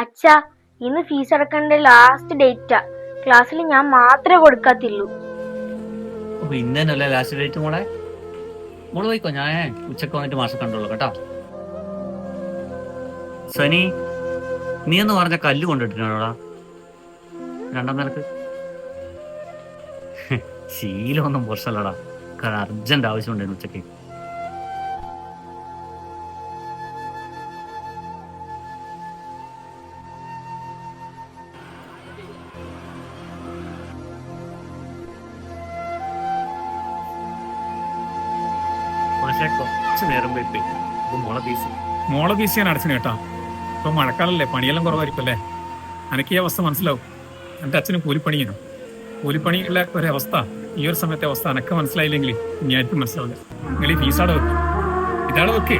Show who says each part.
Speaker 1: അച്ഛാ ഇന്ന് fees അടക്കേണ്ട last data ക്ലാസ്സിൽ ഞാൻ മാത്രമേ കൊടുക്കാത്തുള്ളൂ.
Speaker 2: അപ്പൊ ഇന്ന് ലാസ്റ്റ് ഡേറ്റ് മോളെ? മോൾ പോയിക്കോ? ഞാൻ ഉച്ചയ്ക്ക് വന്നിട്ട് മാസം കണ്ടോളൂ കേട്ടോ. സനി നീ എന്ന് പറഞ്ഞ കല്ല് കൊണ്ടിട്ടാണോടാ രണ്ടാം നിലയ്ക്ക്. ശീലമൊന്നും പുറത്തല്ലടാ കാരണം അർജന്റ് ആവശ്യമുണ്ടായിരുന്നു ഉച്ചയ്ക്ക്. മോളെ ബീസി
Speaker 3: മോളെ ഞാൻ അടച്ചിന് കേട്ടാ. ഇപ്പൊ മഴക്കാലല്ലേ പണിയെല്ലാം കുറവായിരിക്കും അല്ലേ എനിക്ക് ഈ അവസ്ഥ മനസ്സിലാവും. എന്റെ അച്ഛന് കൂലിപ്പണിയാണ്. കൂലിപ്പണിയുള്ള ഒരവസ്ഥ ഈ ഒരു സമയത്തെ അവസ്ഥ അനക്ക് മനസ്സിലായില്ലെങ്കിൽ ആർക്കും മനസ്സിലാവില്ല. നിങ്ങൾ ഈ ഫീസ് അവിടെ വെക്ക്. ഇതാണ് വെക്ക്.